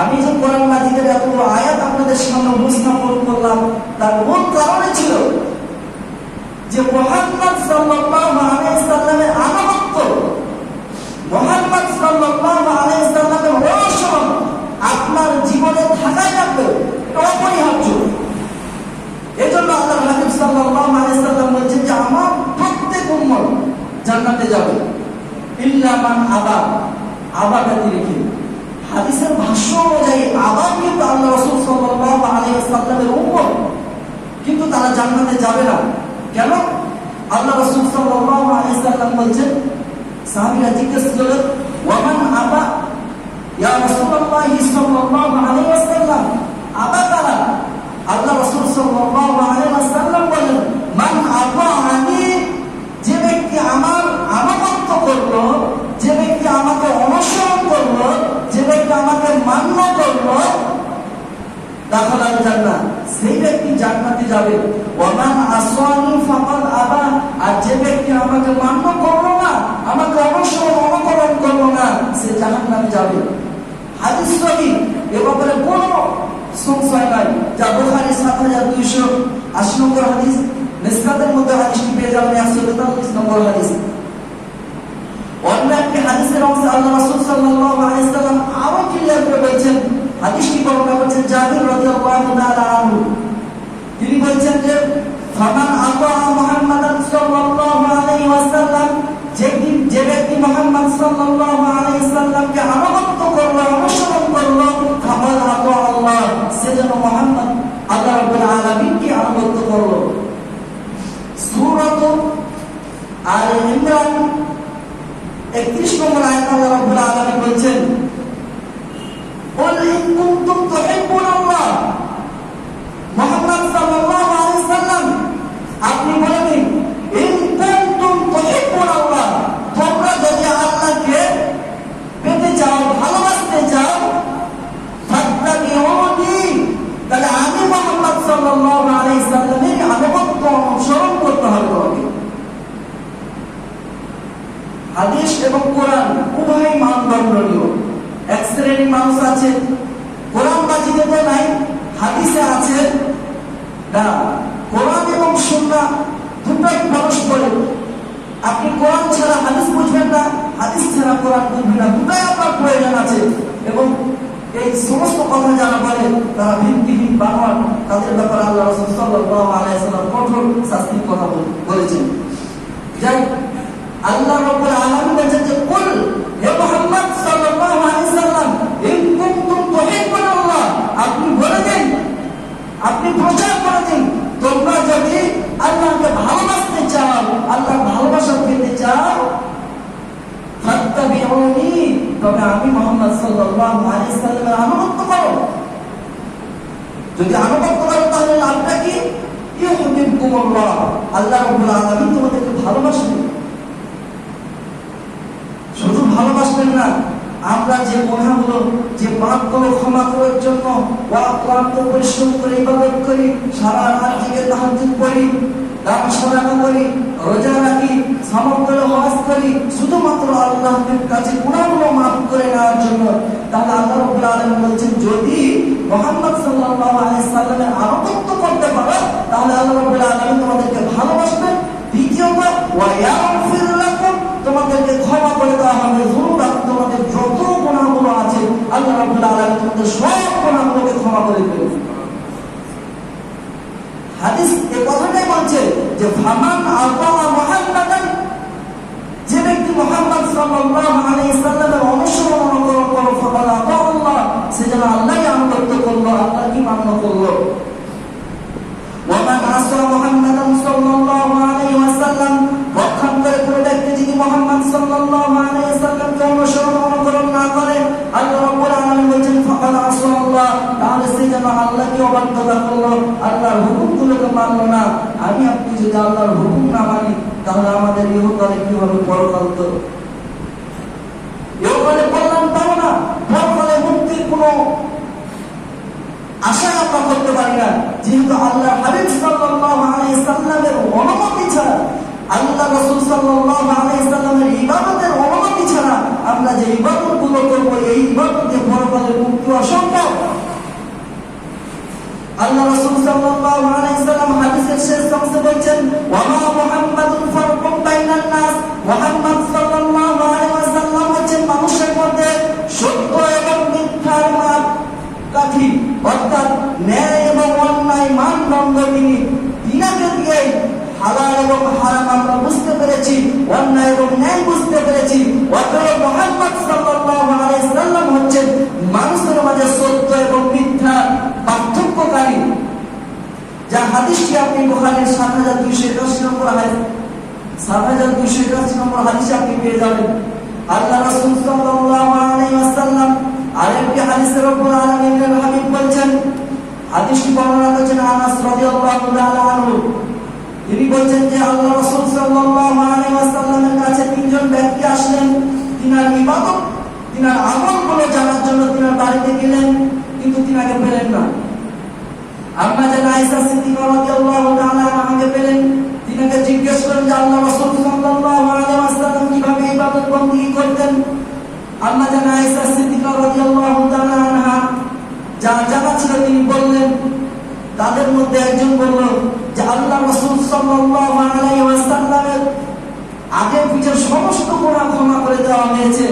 আমি যে কোরআন মাজিদের আয়াত আপনাদের সামনে উপস্থাপন করলাম, তার মূল ছিল যে সাল্লামের আনুগত্য সাল্লামের আপনার জীবনে থাকাই লাগবে অপরিহার্য এজন্য আল্লাহ হাবিব সাল্লাল্লাহু আলাইহি বলছেন যে আমার প্রত্যেক উম্মত জান্নাতে যাবে। ইল্লা মান আবা আবাটা তিনি কি হাদিসের ভাষ্য কিন্তু তারা জান্নাতে যাবে না। কেন? আল্লাহ রাসূল সাল্লাল্লাহু আলাইহি সাল্লাম বলছেন, সাহাবীরা জিজ্ঞেস করলেন, ওয়ামান আবা? আবা আল্লাহ রাসূল আলাইহি বলেন মান যে করল, যে ব্যক্তি আমাকে অনুসরণ করল, যে ব্যক্তি আমাকে মান্য করল দাখালাল জান্নাত। সেই ব্যক্তি জান্নাতে যাবে। ওমান আসওয়ানি ফাকাদ আবা। আর যে ব্যক্তি আমাকে মান্য করল না, আমাকে অনুসরণ অনুকরণ করল না, সে জাহান্নামে যাবে। হাদিস সহি, এ ব্যাপারে কোনো সংশয় নাই। যা বুখারী সাত হাজার দুইশো আশি নম্বর হাদিস, মিসকাতের মধ্যে হাদিসটি পেয়ে যাবেন, একশো তেতাল্লিশ নম্বর হাদিস। অন্য একটি হাদিসের অংশে আল্লাহ রাসূল সাল্লাল্লাহু আলাইহি সাল্লাম আরও ক্লিয়ার করে বলছেন, হাদিসটি বর্ণনা করছেন জাবির রাদিয়াল্লাহু তাআলা আনহু। তিনি বলছেন যে, ফামান আল্লাহ মুহাম্মাদান সাল্লাল্লাহু আলাইহি ওয়াসাল্লাম যে যে ব্যক্তি মুহাম্মদ সাল্লাল্লাহু আলাইহি সাল্লামকে আনুগত্য করল, অনুসরণ করল, ফামান আল্লাহ আল্লাহ, সে যেন মুহাম্মদ আল্লাহ রাব্বুল আলামিনকে আনুগত্য করল। সূরাত আল ইমরান একত্রিশ নম্বর আয়াত আল্লাহ রাব্বুল আলামিন বলছেন قل إن كنتم تحبون الله মুহাম্মদ সাল্লাল্লাহু আলাইহি এবং কোরআন উভয় মানদণ্ডনীয়। এক শ্রেণির মানুষ আছে। কোরআন বাজিতে তো নাই, হাদিসে আছে। না কোরআন এবং সুন্নাহ দুটোই মানুষ বলে। আপনি কোরআন ছাড়া হাদিস বুঝবেন না, হাদিস ছাড়া কোরআন বুঝবেন না, দুটাই আপনার প্রয়োজন আছে। এবং এই সমস্ত কথা যারা বলে, তারা ভিত্তিহীন বানোয়ার তাদের ব্যাপারে আল্লাহ রাসূল সাল্লাল্লাহু আলাইহি সাল্লাম কঠোর শাস্তির কথা বলেছেন। যাই আল্লাহ রাব্বুল আলামিন বলেছেন যে, কুল হে মুহাম্মদ সাল্লাল্লাহু আলাইহি সাল্লাম, ইন কুনতুম তুহিব্বুনাল্লাহ আপনি বলে দিন, আপনি প্রচার করে দিন, তোমরা যদি আল্লাহকে ভালোবাসতে চাও আল্লাহ ভালোবাসা পেতে চাও, ফাত্তাবিউনি, তবে আমি মুহাম্মদ সাল্লাল্লাহু আলাইহি সাল্লামের আনুগত্য করো। যদি আনুগত্য করো, তাহলে লাভটা কি? ইউহিব্বুকুমুল্লাহ। আল্লাহ রাব্বুল আলামিন তোমাদেরকে ভালোবাসবেন ভালোবাসবেন না। আমরা যে গুণাগুলো, যে পাপগুলো ক্ষমা করার জন্য অক্লান্ত পরিশ্রম করে ইবাদত করি, সারা রাত জেগে তাহাজ্জুদ করি দান সদাকা করি, রোজা রাখি সামর্থ্য হজ করি, শুধুমাত্র আল্লাহর কাছে গুণাগুলো মাফ করে নেওয়ার জন্য, তাহলে আল্লাহ রাব্বুল আলামিন বলছেন, যদি মুহাম্মদ সাল্লাল্লাহু আলাইহি সাল্লামের আনুগত্য করতে পারো, তাহলে আল্লাহ রাব্বুল আলামিন তোমাদেরকে ভালোবাসবেন তোমাদের সব গুণাগুলোকে ক্ষমা করে দেবেন হাদিস এই কথাটাই বলছে যে, ফামান আল্লাহ মুহাম্মাদান যে ব্যক্তি মুহাম্মদ সাল্লাল্লাহু আলাইহি সাল্লামের অনুসরণ অনুকরণ করল ফাকাদ আল্লাহ সে যেন আল্লাহকে আনুগত্য করল আল্লাহকে মান্য করল। ওয়ামান আসা মুহাম্মাদান সাল্লাল্লাহু আলাইহি ওয়াসাল্লাম পক্ষান্তরে কোনো ব্যক্তি যদি মুহাম্মদ সাল্লাল্লাহু আলাইহি ওয়াসাল্লামকে অনুসরণ অনুকরণ না করে, আল্লাহ আল্লাহ তাহলে সে যেন আল্লাহকে অবাধ্যতা করল, আল্লাহর হুকুমগুলোকে মানলো না। আমি আপনি যদি আল্লাহর হুকুম না মানি, তাহলে আমাদের ইহকালে কি হবে? পরকাল তো। ইহকালে কল্যাণ পাবো না, পরকালে মুক্তির কোনো আশা আমরা করতে পারি না। যেহেতু আল্লাহ হাবিব সাল্লাল্লাহু আলাইহি সাল্লামের অনুমতি ছাড়া আল্লাহ রাসূল আলাইহি সাল্লামের ইবাদতের অনুমতি ছাড়া গুলো করব, এই ইবাদতে মুক্তি অসম্ভব। আল্লাহ সাল্লাল্লাহু আলাইহি সাল্লাম হাদিসের শেষ অংশে বলেন ওয়া মুহাম্মাদুন ফারকুম বাইনান নাস। মুহাম্মদ সাল্লাল্লাহু আলাইহি হচ্ছেন মানুষের মধ্যে সত্য এবং মিথ্যার মাপ কাঠি অর্থাৎ ন্যায় এবং অন্যায় মানদণ্ড তিনি তিনাকে দিয়ে হালাল এবং হারাম আমরা বুঝতে পেরেছি অন্যায় এবং ন্যায় বুঝতে পেরেছি। অতএব হচ্ছেন মানুষের মাঝে সত্য এবং মিথ্যা পার্থক্যকারী। যা হাদিসটি আপনি নম্বর হাদিস, সাত হাজার দুইশো একাশি নম্বর হাদিসে আপনি পেয়ে যাবেন। আল্লাহ সাল্লাল্লাহু আলাইহি ওয়াসাল্লাম আরেকটি হাবিব হাদিসটি বর্ণনা করেছেন আনাস রাদিয়াল্লাহু তাআলা আনহু। তিনি বলছেন যে আল্লাহ রসুল সাল্লাল্লাহু আলাইহি ওয়াসাল্লামের কাছে তিনজন ব্যক্তি আসলেন। তিনার ইবাদত, তিনার আমলগুলো জানার জন্য তিনার বাড়িতে গেলেন, কিন্তু তিনাকে পেলেন না। আম্মা যেন আয়েশা সিদ্দিকা রাদিয়াল্লাহু তাআলা আমাকে পেলেন। তিনাকে জিজ্ঞেস করেন যে আল্লাহ রাসূল সাল্লাল্লাহু আলাইহি ওয়াসাল্লাম কীভাবে ইবাদত বন্দী করতেন? আম্মা যেন আয়েশা সিদ্দিকা রাদিয়াল্লাহু তাআলা আনহা যা জানা ছিল তিনি বললেন, তাদের মধ্যে একজন বললেন যে আল্লাহ রাসূল ওয়াসাল্লামের আগে পিছের সমস্ত গুনাহ ক্ষমা করে দেওয়া হয়েছে।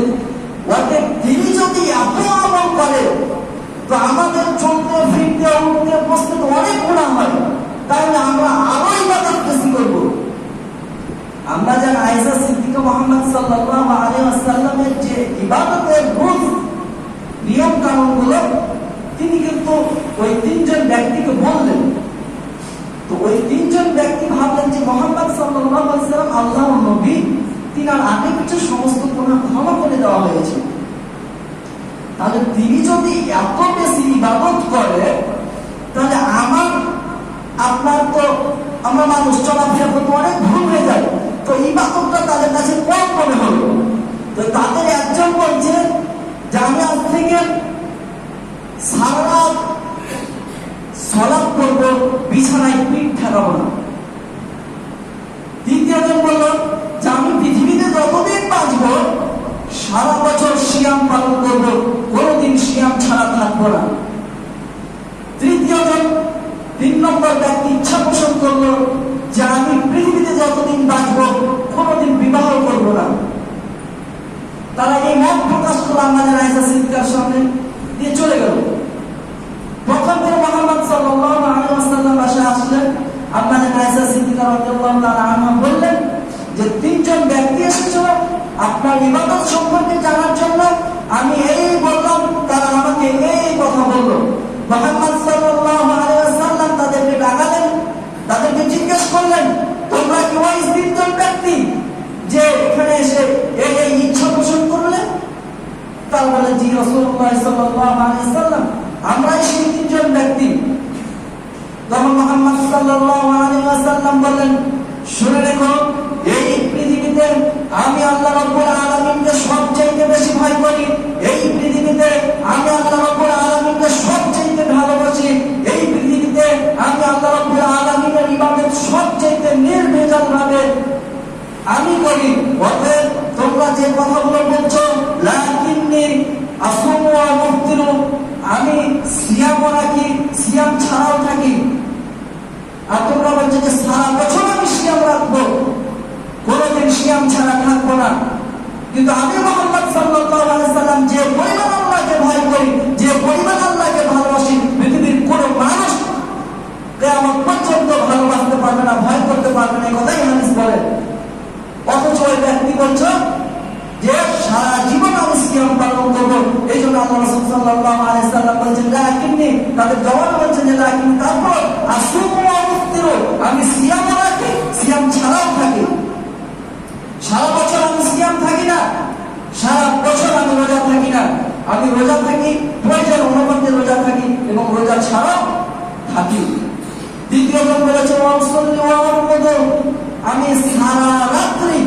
অতএব তিনি যদি এত আমল করে তো আমাদের চলতে, ফিরতে, উঠতে, বসতে তো অনেক গুণা হয়। তাহলে আমরা আরও ইবাদত বেশি করব। আমরা যেন আয়েশা সিদ্দিকা মোহাম্মদ সাল্লাল্লাহু আলাইহি ওয়াসাল্লামের যে ইবাদতের রুল নিয়ম কানুন তিনি কিন্তু ওই তিনজন ব্যক্তিকে বললেন তো ওই তিনজন ব্যক্তি ভাবলেন যে মোহাম্মদ ওয়াসাল্লাম আল্লাহর নবী, তিনার আগে পিছে সমস্ত গুনাহ ক্ষমা করে দেওয়া হয়েছে। তাহলে তিনি যদি এত বেশি ইবাদত করে, তাহলে আমার, আপনার তো, আমরা মানুষ চলাফেরা করতে অনেক ভুল হয়ে যায় তো ইবাদতটা তাদের কাছে কম মনে হলো তো তাদের একজন বলছে যে আমি আজ থেকে সারা রাত সলাপ করব বিছানায় পিঠ ঠেকাবো না দ্বিতীয়জন বলল যে আমি পৃথিবীতে যতদিন বাঁচবো সারা বছর সিয়াম পালন করব কোনোদিন সিয়াম ছাড়া তিন নম্বর ব্যক্তি ইচ্ছা পোষণ করল যে আমি পৃথিবীতে যতদিন বিবাহ না। তারা এই মত প্রকাশ করল আমাদের আয়সা সিদ্দিকার সামনে দিয়ে চলে গেল। প্রথম মোহাম্মদ সাল্লাল্লাহু আলাইহি ওয়াসাল্লাম আসলেন। আপনাদের আয়সা রাদিয়াল্লাহু তাআলা আনহা বললেন যে, তিনজন ব্যক্তি এসেছিল আপনার ইবাদত সম্পর্কে জানার জন্য আমি এই বললাম, তারা আমাকে এই কথা বলল। মোহাম্মদ সাল্লাল্লাহু আলাইহি ওয়াসাল্লাম তাদেরকে ডাকালেন, তাদেরকে জিজ্ঞেস করলেন, তোমরা কি ওই ব্যক্তি যে এখানে এসে এই ইচ্ছা পোষণ করলে? বলে, জি, রাসূলুল্লাহ সাল্লাল্লাহু আলাইহি ওয়াসাল্লাম, আমরাই ব্যক্তি। তখন মোহাম্মদ সাল্লাল্লাহু আলাইহি ওয়াসাল্লাম বললেন, শুনে রেখো, এই পৃথিবীতে আমি আল্লাহ রাব্বুল আলামিনকে সবচেয়ে বেশি ভয় করি। এই পৃথিবীতে আমি আল্লাহ রাব্বুল আমি বলি, অতএব তোমরা যে কথাগুলো বলছো, লাকিন্নি আসুমু ওয়া মুফতিরু আমি সিয়াম রাখি সিয়াম ছাড়াও থাকি। আর তোমরা বলছো যে, সারা বছর আমি সিয়াম রাখব। কোনোদিন সিয়াম ছাড়া থাকব না। কিন্তু আমি মোহাম্মদ সাল্লাল্লাহু আলাইহি সাল্লাম যে পরিমাণ আল্লাহকে ভয় করি, যে পরিমাণ আল্লাহকে ভালোবাসি, পৃথিবীর কোনো মানুষ কেয়ামত পর্যন্ত ভালোবাসতে পারবে না, ভয় করতে পারবে না কথাই হাদিস বলে। অথচ ওই ব্যক্তি বলছো যে সারা জীবন আমি সিয়াম পালন করব। এই জন্য আল্লাহ রাসূল সাল্লাল্লাহু আলাইহি সাল্লাম বলছেন লাকিন্নি তাদের জবাব বলছেন যে, লাকিন তারপর মুফতিরু আমি সিয়াম রাখি সিয়াম ছাড়াও থাকি। সারা বছর আমি সিয়াম থাকি না, সারা বছর আমি রোজা থাকি না। আমি রোজা থাকি প্রয়োজন অনুপাতে রোজা থাকি এবং রোজা ছাড়াও থাকি। বলেছে ওয়াসল্লি ওয়া আরকুদু আমি সারা রাত্রি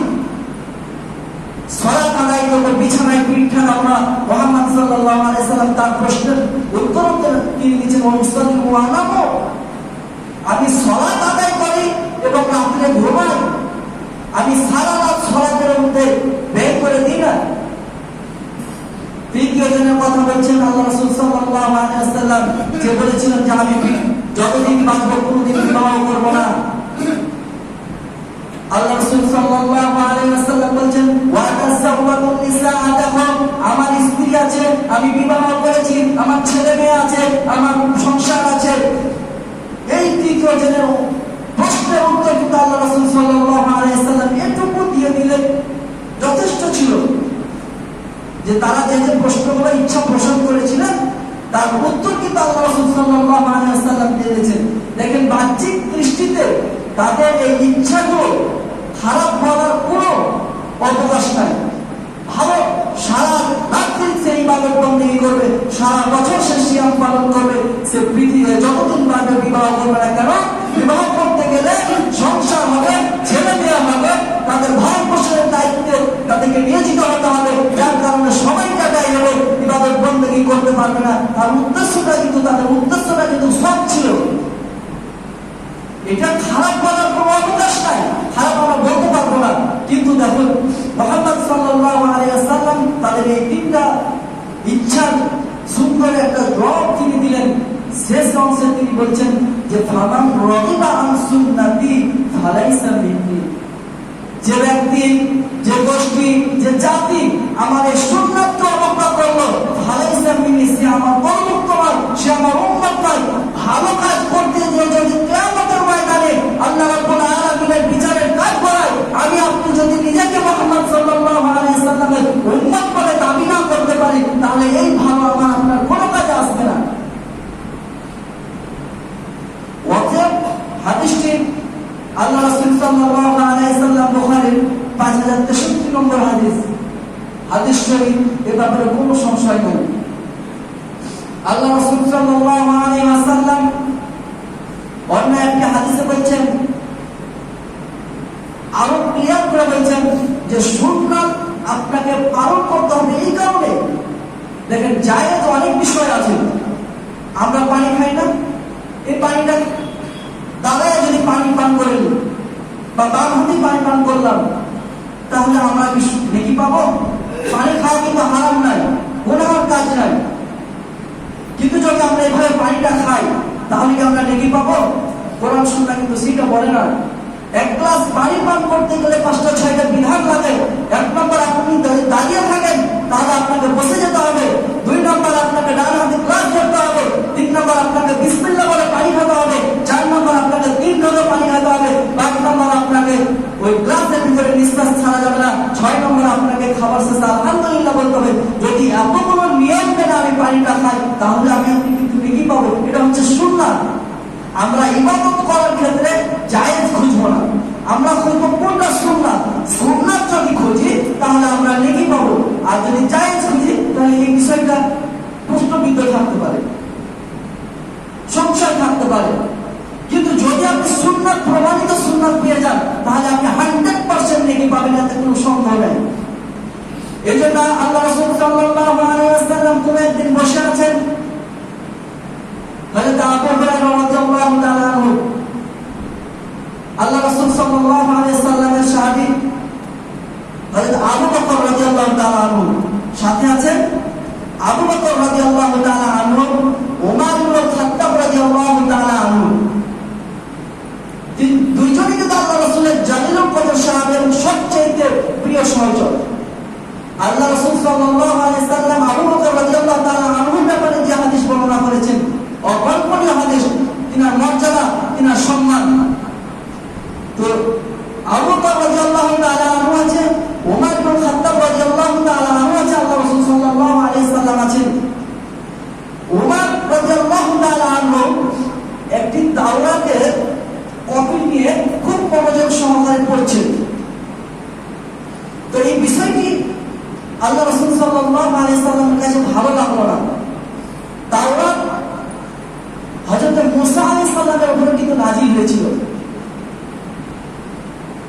করব, বিছানায় পিঠ ঠানাবো না। মোহাম্মদ আলাইহি তার প্রশ্নের উত্তর তিনি আমি করি এবং রাত্রে ঘুমাই। আমি সারা রাত সলাতের মধ্যে ব্যয় করে দিই না। তৃতীয় জনের কথা বলছেন আল্লাহ রাসূল সাল্লাল্লাহু আলাইহি ওয়াসাল্লাম যে বলেছিলেন যে আমি যতদিন বাঁচবো কোনোদিন বিবাহ করব না। আল্লাহ রাসূল সাল্লাল্লাহু আলাইহি ওয়াসাল্লাম বলেন ওয়া তাসাওয়াতুন নিসা দেখো আমার স্ত্রী আছে, আমি বিবাহ করেছি, আমার ছেলে মেয়ে আছে, আমার সংসার আছে। এই তৃতীয় জনের প্রশ্নের উত্তর কিন্তু আল্লাহ রাসূল সাল্লাল্লাহু আলাইহি ওয়াসাল্লাম এটুকু দিয়ে দিলেন। যথেষ্ট ছিল যে তারা যে যে প্রশ্নগুলো ইচ্ছা পোষণ করেছিলেন, তার উত্তর কিন্তু আল্লাহ রাসূল সাল্লাল্লাহু আলাইহি ওয়াসাল্লাম দিয়েছেন। দেখেন বাহ্যিক দৃষ্টিতে তাদের এই ইচ্ছাগুলো খারাপ হওয়ার কোনো অবকাশ নাই। ভালো সারা রাত্রি সে ইবাদত বন্দী করবে, সারা বছর সে সিয়াম পালন করবে, সে পৃথিবীতে যতদিন পারবে বিবাহ করবে না কেন? বিবাহ করতে গেলে সংসার হবে ছেলে মেয়ে হবে, তাদের ভাই পোষণের দায়িত্বে তাদেরকে নিয়োজিত হতে হবে যার কারণে সময়টা ব্যয় হবে ইবাদত বন্দী করতে পারবে না। তার উদ্দেশ্যটা কিন্তু, তাদের উদ্দেশ্যটা কিন্তু সব ছিল। এটা খারাপ বলার কোনো অবকাশ নাই খারাপ আমরা বলতে পারব না। কিন্তু দেখুন, মোহাম্মদ সাল্লাল্লাহু আলাইহি ওয়াসাল্লাম তাদের এই তিনটা ইচ্ছার সুন্দর একটা জবাব তিনি দিলেন। শেষ অংশে তিনি বলছেন যে, ফামান রগিবা আন সুন্নতি ফালাইসা মিন্নি। যে ব্যক্তি যে গোষ্ঠী, যে জাতি আমার এই সুন্নাতকে অবজ্ঞা করল ফালাইসা মিন্নি সে আমার নয় সে আমার উম্মত নয় ভালো কাজ করতে গিয়ে যদি কিয়ামতের ময়দানে আল্লাহ বিচারের কাজ করায়, আমি আপনি যদি নিজেকে মুহাম্মদ সাল্লাল্লাহু আলাইহি সাল্লামের উম্মত বলে দাবি না করতে পারি, তাহলে এই ভালো আমার আপনার কোনো কাজে আসবে না। হাদিসটি আল্লাহ রাসূল সাল্লাল্লাহু আলাইহি সাল্লাম বুখারীর 5063 নম্বর হাদিস। হাদিস শরীফ, এ ব্যাপারে কোনো সংশয় নেই। আল্লাহ রাসূল সাল্লাল্লাহু আলাইহি ওয়াসাল্লাম অন্য একটি হাদিসে বলছেন, আরও ক্লিয়ার করে বলছেন যে সুন্নাত আপনাকে পালন করতে হবে এই কারণে। দেখেন, জায়েজ অনেক বিষয় আছে। আমরা পানি খাই না। এই পানিটা দাদায় যদি পানি পান করেন বা হাতে পানি পান করলাম তাহলে আমরা নেকি পাবো? পানি খাওয়া কিন্তু হারাম নাই গুনাহর কাজ নাই কিন্তু যদি আমরা এভাবে পানিটা খাই, তাহলে কি আমরা নেকি পাবো? কোরআন সুন্নাহ কিন্তু সেটা বলে না। এক গ্লাস পানি পান করতে গেলে পাঁচটা, ছয়টা বিধান লাগে। এক নম্বর, আপনি দাঁড়িয়ে থাকেন, তাহলে আপনাকে বসে যেতে হবে। দুই নম্বর, আপনাকে ডান হাতে গ্লাস ধরতে হবে। তিন নম্বর, আপনাকে বিসমিল্লাহ বলে পানি খেতে হবে। নম্বর আপনাকে পানি খেতে হবে। পাঁচ নম্বর আপনাকে ওই গ্লাসের ভিতরে নিঃশ্বাস ছাড়া যাবে না। ছয় নম্বর আপনাকে খাবার শেষে আলহামদুলিল্লাহ বলতে হবে, যদি এত কোনো নিয়ম আমি পানিটা খাই, তাহলে আমি কিন্তু পাবো এটা হচ্ছে সুন্নাত। আমরা ইবাদত করার ক্ষেত্রে জায়েজ খুঁজবো না। আমরা খুঁজবো কোনটা সুন্নাত? সুন্নাত যদি খুঁজি, তাহলে আমরা নেকি পাবো। আর যদি জায়েজ খুঁজি তাহলে এই বিষয়টা প্রশ্নবিদ্ধ থাকতে পারে সংশয় থাকতে পারে কিন্তু যদি আপনি সুন্নাত প্রমাণিত সুন্নাত পেয়ে যান তাহলে আপনি হান্ড্রেড পার্সেন্ট নেকি পাবেন এতে কোনো সন্দেহ নেই এই জন্য আল্লাহ রসুল সাল্লাল্লাহু আলাইহি ওয়াসাল্লাম কোন একদিন বসে আছেন হযরত আবু হুরায়রা রাদিয়াল্লাহু তাআলা আনহু আল্লাহ রাসূল সাল্লাল্লাহু আলাইহি সাল্লামের সাহাবী হযরত আবু বকর রাদিয়াল্লাহু তাআলা আনহু সাথে আছেন আবু বকর রাদিয়াল্লাহু তাআলা আনহু ওমর ইবনে খাত্তাব রাদিয়াল্লাহু তাআলা আনহু তিন দুইজনই কিন্তু আল্লাহ রাসূলের জালিলুল কদর সাহাবের সবচেয়ে প্রিয় সহচর আল্লাহ রাসূল সাল্লাল্লাহু আলাইহি সাল্লাম আবু বকর রাদিয়াল্লাহু তাআলা আনহুর ব্যাপারে যে হাদিস বর্ণনা করেছেন অকল্পনীয় হাদিস তিনার মর্যাদা তিনার সম্মান তো আবু বকর রাদিয়াল্লাহু তাআলা আনহু আছে ওমর ইবনে খাত্তাব রাদিয়াল্লাহু তাআলা আনহু আছে আল্লাহ রাসূল সাল্লাল্লাহু আলাইহি সাল্লাম আছেন ওমর রাদিয়াল্লাহু তাআলা আনহু একটি তাওরাতের কপি নিয়ে খুব মনোযোগ সহকারে পড়ছেন তো এই বিষয়টি আল্লাহ সাল্লাল্লাহু আলাইহি সাল্লামের কাছে ভালো লাগল না। তাওরাত হযরত মুসা আলাইহিস সালামের উপরে কিন্তু নাজিল হয়েছিল।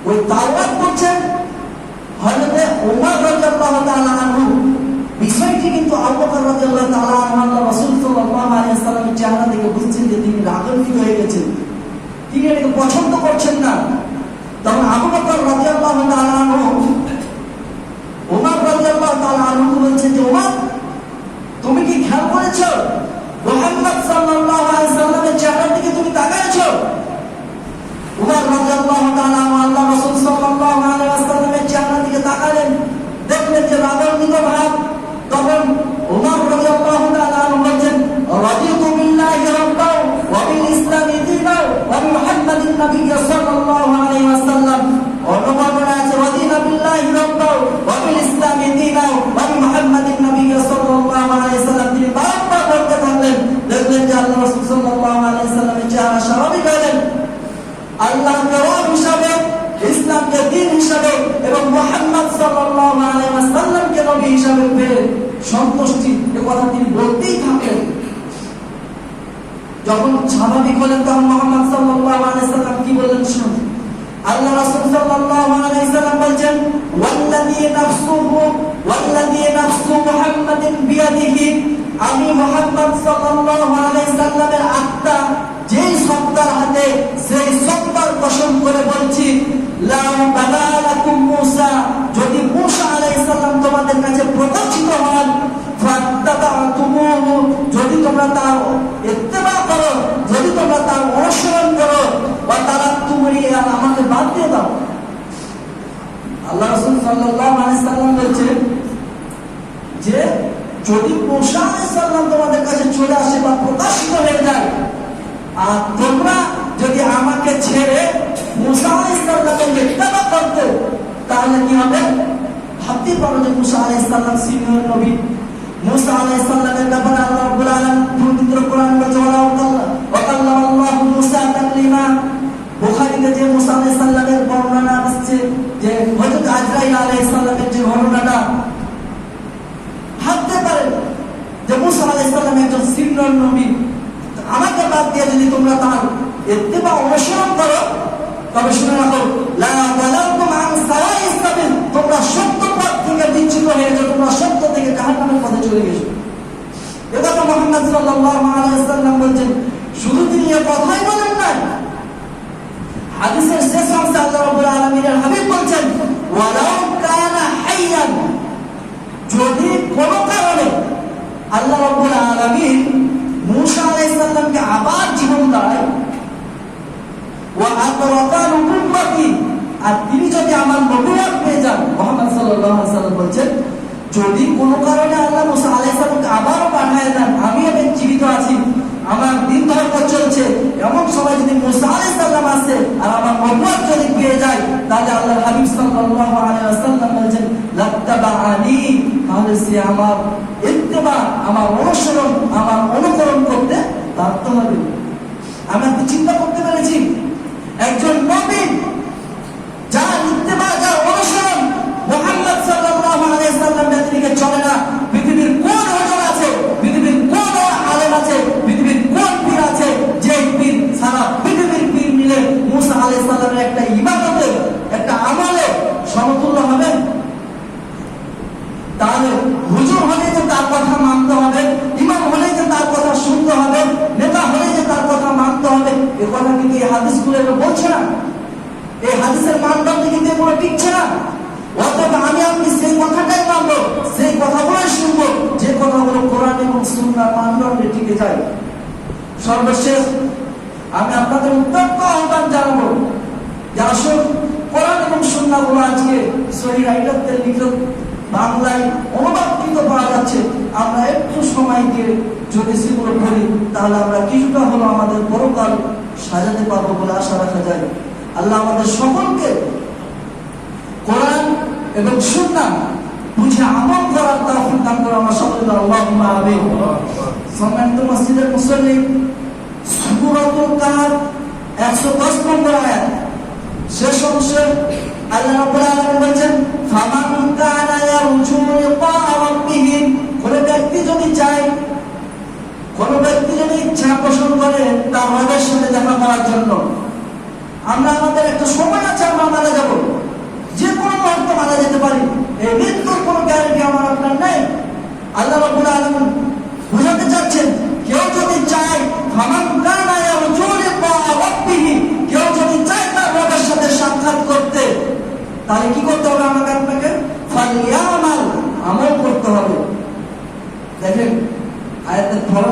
ওই তাওরাত বলছেন, হযরত ওমর রাদিয়াল্লাহু তাআলা আনহু, বিষয়টি কিন্তু আবু রাদিয়াল্লাহু তাআলা আনহু রাসূল সাল্লাল্লাহু আলাইহি সাল্লামের চেহারা দেখে বুঝছেন যে তিনি রাগান্বিত হয়ে গেছেন। তিনি এটাকে পছন্দ করছেন না। তখন আবু বকর রাদিয়াল্লাহু তাআলা আনহু ওমা রাজাল্লাহ তাআলা আনহু তুমি কি খেয়াল করেছ? মুহাম্মদ সাল্লাল্লাহু আলাইহি সাল্লামের চেহারার দিকে তুমি তাকাইছো? ওমা রাজাল্লাহ তাআলা এবং মোহাম্মদ ওয়াসাল্লামকে নবী হিসাবে পেয়ে সন্তুষ্টি এ কথা তিনি বলতেই থাকেন। যখন স্বাভাবিক হলেন তখন মোহাম্মদ ওয়াসাল্লাম কি বললেন শুনুন। আল্লাহ রাসূল সাল্লাল্লাহু আলাইহি ওয়াসাল্লাম বলেন ওয়াল্লাযী নাফসুহু, ওয়াল্লাযী নাফসু মুহাম্মাদিন বিয়াদিহি। আমি মুহাম্মদ সাল্লাল্লাহু আলাইহি সাল্লামের আত্মা যেই সত্তার হাতে, সেই সত্তার কসম করে বলছি যদি মূসা আলাইহিস সালাম তোমাদের কাছে প্রকাশিত হন যদি তোমরা তার ইত্তেবা করো, যদি তোমরা তার অনুসরণ করো, বা তারা তুমি আমাকে বাদ দিয়ে দাও। আল্লাহ রাসূল সাল্লাল্লাহু আলাইহি সাল্লাম বলছেন যে, যদি মুসা আলাইহিস সালাম তোমাদের কাছে চলে আসে বা প্রকাশিত হয়ে যায়, আর তোমরা যদি আমাকে ছেড়ে মুসা আলাইহিসসালামকে ইত্তেবা করতে। তাহলে কি হবে? ভাবতে যে মুসা সিনিয়র নবী। মুসা আলাইহিসসালামের ব্যাপারে আল্লাহ রাব্বুল আলামিন পবিত্র কোরআন বলছে ওয়া কাল্লামা আল্লাহু যে মুসা বর্ণনা আসছে, যে হযরত আজরাইল আলাইহিসসালামের যে ঘটনাটা ভাবতে যে মুসা আলাইহিসসালাম একজন সিনিয়র নবী। আমাকে বাদ দিয়ে যদি তোমরা তার ইত্তেবা অনুসরণ করো তবে শুনে রাখো তোমরা সত্য পথ থেকে হয়ে তোমরা সত্য থেকে জাহান্নামের পথে চলে গেছো। এবার মুহাম্মদ সাল্লাল্লাহু আলাইহি ওয়াসাল্লাম বলেন শুধু তিনি কথাই বলেন হাদিসের শেষ অংশে আল্লাহ রাব্বুল আলামিনের হাবিব বলছেন, ওয়ালাউ কানা হাইয়ান। যদি কোনো কারণে আল্লাহ রাব্বুল আলামিন মূসা আলাইহিস সালামকে আবার জীবন উম্মতি তিনি যদি আমার নবুয়ত পেয়ে যান, মুহাম্মদ সাল্লাম বলছেন, যদি কোনো কারণে আল্লাহ মুসা আলাইহিস সালামকে আবারও পাঠায় দেন, আমি এখন জীবিত আছি। আমার দিন ধর্ম চলছে। এমন সময় যদি মুসা আলাইহিস সালাম আসে আর আমার নবুয়ত যদি পেয়ে যায়, তাহলে আল্লাহ হাবিব সাল্লাল্লাহু আলাইহি ওয়াসাল্লাম বলেন লাত্তাবাআনি, তাহলে সে আমার ইত্তেবা, আমার অনুসরণ, আমার অনুকরণ করতে বাধ্য হবে। আমি একটু তাহলে হুজুর হলে যে তার কথা মানতে হবে, ইমাম হলে যে তার কথা শুনতে হবে, নেতা হলে যে তার কথা মানতে হবে, এ কথা কিন্তু এই হাদিসগুলো বলছে না। এই হাদিসের মানদণ্ড কিন্তু এগুলো টিকছে না। অর্থাৎ আমি আপনি সেই কথাটাই মানবো, সেই কথাগুলোই শুনব, যে কথাগুলো কোরআন এবং সুন্নাহ মানদণ্ডে টিকে যায়। সর্বশেষ, আমি আপনাদের উত্তপ্ত আহ্বান জানাব যে আসুন, কোরআন এবং সুন্নাহগুলো আজকে সহি রাইটারদের লিখিত বাংলায় অনুবাদকৃত পাওয়া যাচ্ছে। আমরা একটু সময় দিয়ে যদি সেগুলো পড়ি তাহলে আমরা কিছুটা হলো আমাদের পরকাল সাজাতে পারব বলে আশা রাখা যায়। আল্লাহ আমাদের সকলকে কোরআন এবং সুন্নাহ বুঝে আমল করার তৌফিক দান করে আমরা সকলে আল্লাহুম্মা আমিন। সম্মানিত মসজিদের মুসল্লি, সূরাতুল কাহফ 110 নম্বর আয়াত। শেষ অংশে আল্লাহ রাব্বুল আলামিন বলেন ফামান কানা ইয়ারজু লিকা রাব্বিহ। কোন ব্যক্তি যদি চায়, কোন ব্যক্তি যদি ইচ্ছা পোষণ করে, তার রবের সাথে দেখা করার জন্য। আমরা আমাদের একটা সময় আছে, আমরা মারা যাব। যে কোনো মুহূর্তে মারা যেতে পারি। এই মৃত্যুর কোনো গ্যারান্টি আমার আপনার নেই। আল্লাহ রাব্বুল আলামিন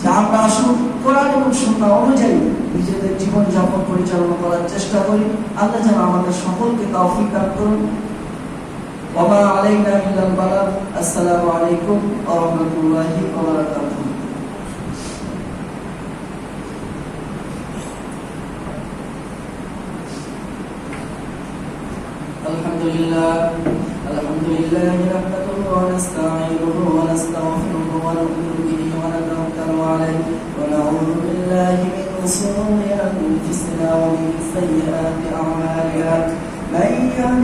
যে আমরা আসুন কোরআন এবং সুন্নাহ অনুযায়ী নিজেদের জীবন যাপন পরিচালনা করার চেষ্টা করি আল্লাহ যেন আমাদের সকলকে তৌফিক দান করুন ওমা আলাইনা ইল্লাল বালাগ আসসালামু আলাইকুম ওয়া রাহমাতুল্লাহি ওয়া বারাকাতুহু الحمد لله الحمد لله نحمده ونستعينه ونستغفره ونؤمن به ونتوكل عليه. ونعوذ بالله من شرور أنفسنا ومن سيئات أعمالنا. من يهده